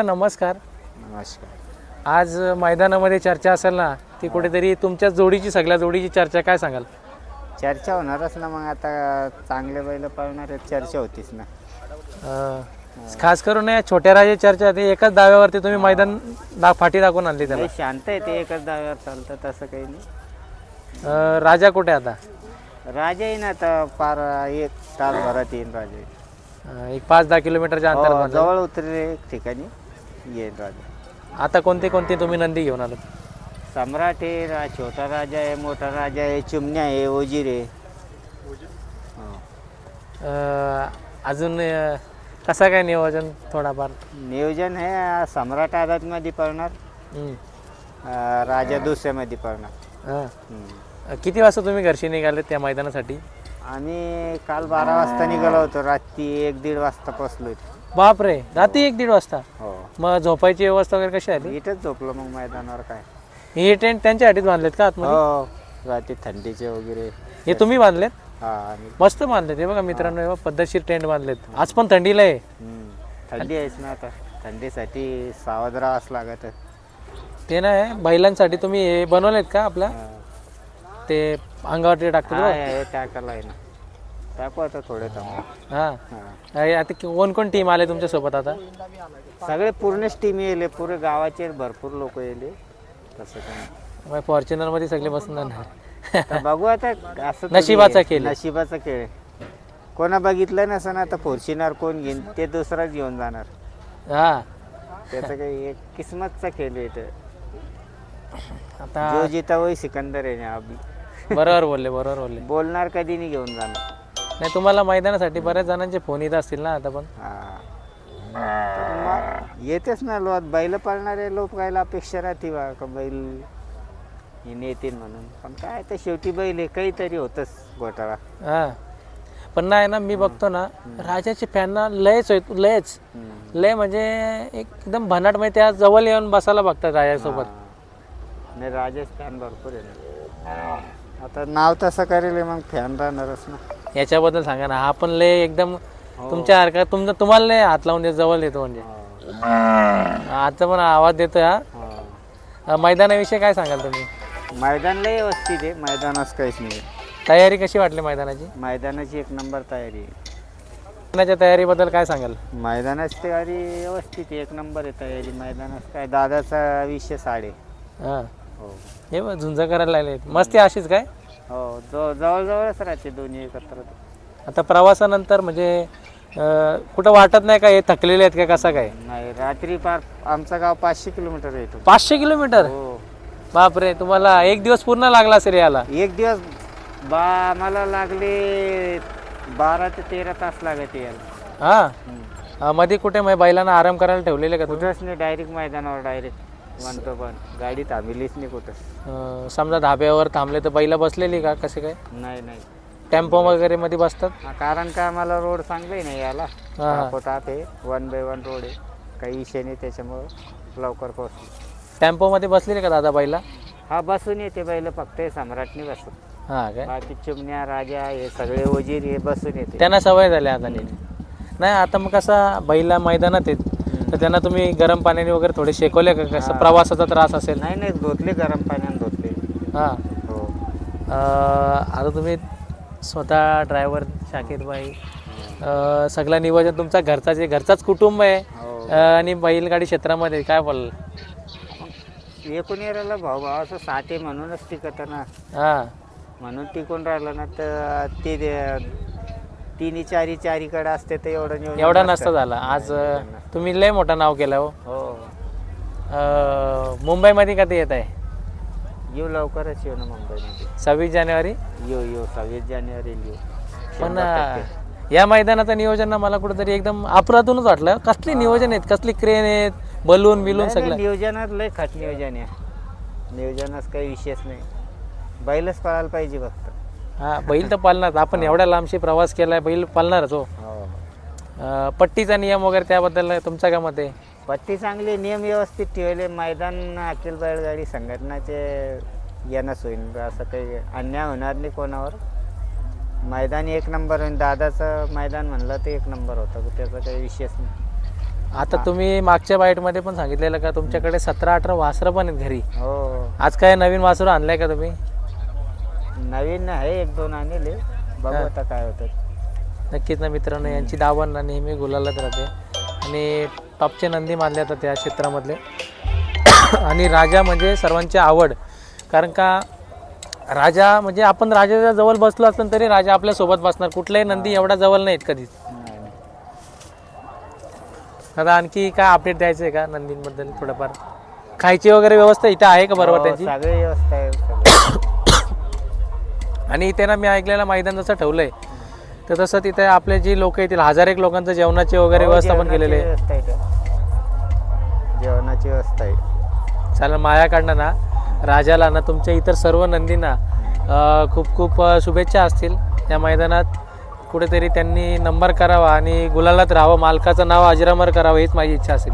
नमस्कार. नमस्कार. आज मैदानामध्ये चर्चा असेल ना ती कुठेतरी तुमच्या जोडीची सगळ्या जोडीची चर्चा काय सांगाल? चर्चा होणारच ना मग आता चांगले बैल पळणार चर्चा होतीच ना. अं, खास करून या छोट्या राजे चर्चा ते एकाच दाव्यावरती तुम्ही मैदान दा फाटी दाखवून आणली त्याला. लय शांत आहे ते एकच दाव्यावर चालतं तसं काही नाही. अं, राजा कुठे आता? राजा येईन आता पार एक तासभरात येईन राजा. येईन. अं, एक पाच दहा किलोमीटरच्या हो, जवळ उतरेल एक ठिकाणी. येईल राजा आता कोणते कोणते तुम्ही नंदी घेऊन आलात सम्राट आहे रा छोटा राजा आहे मोठा राजा आहे चिमण्या आहे वजीर आहे हो. अं, अजून अं, कसं काय नियोजन थोडाफार नियोजन आहे सम्राट आझादमध्ये पळणार हं. राजा दुसऱ्यामध्ये पळणार हां. हम्म. किती वाजता तुम्ही घरशी निघाले त्या मैदानासाठी आम्ही काल बारा वाजता निघालो होतो. रात्री एक दीड वाजता पोचलो बापरे. रात्री एक दीड वाजता? हो. मग झोपायची व्यवस्था वगैरे कशी आली इथंच झोपलो मग मैदानावर काय. हे टेंट त्यांच्यासाठीच बांधलेत का आतमध्ये? हो. रात्री थंडीचे वगैरे. हे तुम्ही बांधलेत? हा आणि मस्त बांधलेत. हे बघा मित्रांनो हे बघा, पद्धतशीर टेंट बांधलेत. आज पण थंडीला आहे. हम्म. थंडी आहेच ना आता. थंडीसाठी सावध राहावंच लागत ते नाही बैलांसाठी तुम्ही हे बनवलेत का आपल्या ते अंगावरती टाकतात बघा. टाकायला आहे ना टाकू आता थोडे हा हा. अरे, आता कि- कोण कोण टीम आले तुमच्यासोबत आता सगळे पूर्णच टीम येले पुरे गावाचे भरपूर लोक येले तसं फॉर्च्युनरमध्ये सगळे बसून जाणार आता बघू आता असं नशिबाचा. खेळ आहे. नशिबाचा खेळ आहे. कोणा बघितलं नसं आता फॉर्च्युनर कोण घेईन ते दुसराच घेऊन जाणार हा त्याचं काही एक किस्मतचा खेळ आहे इथं. आता जो जिता वही सिकंदर आहे ना अभि बरोबर बोलले बरोबर बोलले. बोलणार कधी नाही घेऊन जाणार. नाही तुम्हाला मैदानासाठी बऱ्याच जणांचे फोन येत असतील ना आता पण. हा. तर मग येतेच ना लोक. बैल पाळणारे लोक कायला अपेक्षा राहते बा का बैल हे नेतील म्हणून. पण काय तर शेवटी बैल आहे काहीतरी होतच घोटाळा. हा. पण नाही ना मी बघतो ना राजाचे फॅनना लयच होत लयच. हम्म. लय म्हणजे एकदम भन्नाट म्हणजे त्या जवळ येऊन बसायला बघतात राजासोबत. हा. नाही राजेश फॅन भरपूर आहे ना. आता नाव तसं करेल मग फॅन राहणारच ना. याच्याबद्दल सांगा ना हा पण लय एकदम हो. तुमच्या हरकत तुमचं तुम्हाला लय हात लावून देत जवळ येतो म्हणजे. आता पण आवाज देतो हा. हा. अं, मैदानाविषयी काय सांगाल तुम्ही? मैदान लय व्यवस्थित आहे मैदानाच काहीच नाही. तयारी कशी वाटली मैदानाची? मैदानाची एक नंबर तयारी. आहे मैदानाच्या तयारीबद्दल काय सांगाल? मैदानाची तयारी व्यवस्थित आहे एक नंबर आहे तयारी. मैदानात काय दादाचा विषय साडे हा. हो. हे बघ झुंज करायला लागले मस्ती अशीच काय? हो जवळ जवळजवळच राहते दोन्ही एकत्र. आता प्रवासानंतर म्हणजे अं, कुठं वाटत नाही का हे थकलेले आहेत का कसा काय? नाही रात्री पार आमचं गाव पाचशे किलोमीटर येतो पाचशे किलोमीटर? हो. बापरे तुम्हाला एक दिवस पूर्ण लागला असेल याला एक दिवस बा आम्हाला लागले बारा ते तेरा तास लागत यायला. हा. अं, मध्ये कुठे मग बैलांना आराम करायला ठेवलेले का तुम्ही? नाही डायरेक्ट मैदानावर डायरेक्ट. वन तो वन गाडी थांबलीच नाही कुठं. अं, समजा धाब्यावर थांबले तर बैला बसलेली का? कसे काय? नाही नाही. टेम्पो वगैरे मध्ये बसतात? हा, कारण काय आम्हाला रोड चांगले नाही याला? हा. आहे वन बाय वन रोड आहे. काही विषय नाही त्याच्यामुळं लवकर पोहोचलो. टेम्पो मध्ये बसलेले का दादा बैला? हा बसून येते बैल फक्त हे सम्राटनी बसून. हा काय? बाकी चिमण्या राजा हे सगळे वजीर हे बसून येते. त्यांना सवय झाली आता नीट. नाही आता मग कसा बैला मैदानात आहेत तर त्यांना तुम्ही गरम पाण्याने वगैरे थोडे शेकवले का? कसं प्रवासाचा त्रास असेल? नाही नाही धुतले गरम पाण्याने धुतले. हा. हो. आता तुम्ही स्वतः ड्रायव्हर शाकीरबाई अं, सगळं नियोजन तुमचा घरचा जे घरचाच कुटुंब आहे. हो. अं, आणि बैलगाडी क्षेत्रामध्ये काय बोल? एकूण येराला भाऊ भावाचं साठे म्हणूनच टिकत ना. हा. म्हणून टिकून राहिलं ना तर ते ते- तिन्ही चारी चारीकडे असते तर एवढं नियोजन एवढा नसतं. झाला. आज अं, तुम्ही लय मोठं नाव केलं हो. हो. अं, मुंबईमध्ये कधी येत आहे? येऊ लवकरच येऊ ना मुंबईमध्ये. सव्वीस जानेवारी? येऊ येऊ. सव्वीस जानेवारी येऊ. पण शंभर अं, टक्के. या मैदानाचं नियोजन ना मला कुठेतरी एकदम अपरातूनच वाटलं. कसली नियोजन आहेत? कसली क्रेन आहेत? बलून बिलून नाही, नाही, सगळं? नियोजनात लय खट नियोजन आहे. नियोजनात काही विषयच नाही. बैलच पळायला पाहिजे फक्त. हा बैल तर पालणार आपण एवढ्या लांबशी प्रवास केलाय बैल पालणारच हो. हो. अं, पट्टीचा नियम वगैरे त्याबद्दल तुमचा काय मत आहे? पट्टी चांगली नियम व्यवस्थित ठेवले. मैदान अखिल बैलगाडी संघटनाचे येणंच होईल असं काही अन्याय होणार नाही कोणावर. मैदान एक नंबर होईल दादाचं मैदान म्हणलं तर एक नंबर होतं. त्याचा काही विषयच नाही. आता तुम्ही मागच्या बाईटमध्ये पण सांगितलेलं का? तुमच्याकडे सतरा अठरा वासरं पण आहेत घरी. हो. आज काय नवीन वासरं आणलंय का तुम्ही? नवीन आहे एक दोन आणले. बघू हा. आता काय होतं. नक्कीच ना मित्रांनो यांची दावण ना नेहमी गुलालत राहते. आणि टॉपचे नंदी मानले जातात या क्षेत्रामधले. आणि राजा म्हणजे सर्वांची आवड. कारण का राजा म्हणजे आपण राजाच्या जवळ बसलो असलो तरी राजा आपल्यासोबत बसणार. कुठलाही नंदी एवढा जवळ नाहीत कधीच. नाही. आता आणखी काय अपडेट द्यायचं आहे का नंदींबद्दल थोडंफार? खायची वगैरे व्यवस्था इथं आहे का बरोबर हो, त्यांची? सगळी व्यवस्था. आणि इथे ना मी ऐकलेलं मैदान जसं ठेवलंय तर तसं तिथे आपले जी लोक येतील हजार एक लोकांचं जेवणाची वगैरे हो, व्यवस्था पण केलेली. आहे आहे. जेवणाची व्यवस्था आहे. चालेल माझ्याकडनं ना राजाला ना तुमच्या इतर सर्व नंदींना खूप खूप शुभेच्छा असतील. या मैदानात कुठेतरी त्यांनी नंबर करावा आणि गुलालात राहावं मालकाचं नाव अजरामर करावं हीच माझी इच्छा असेल.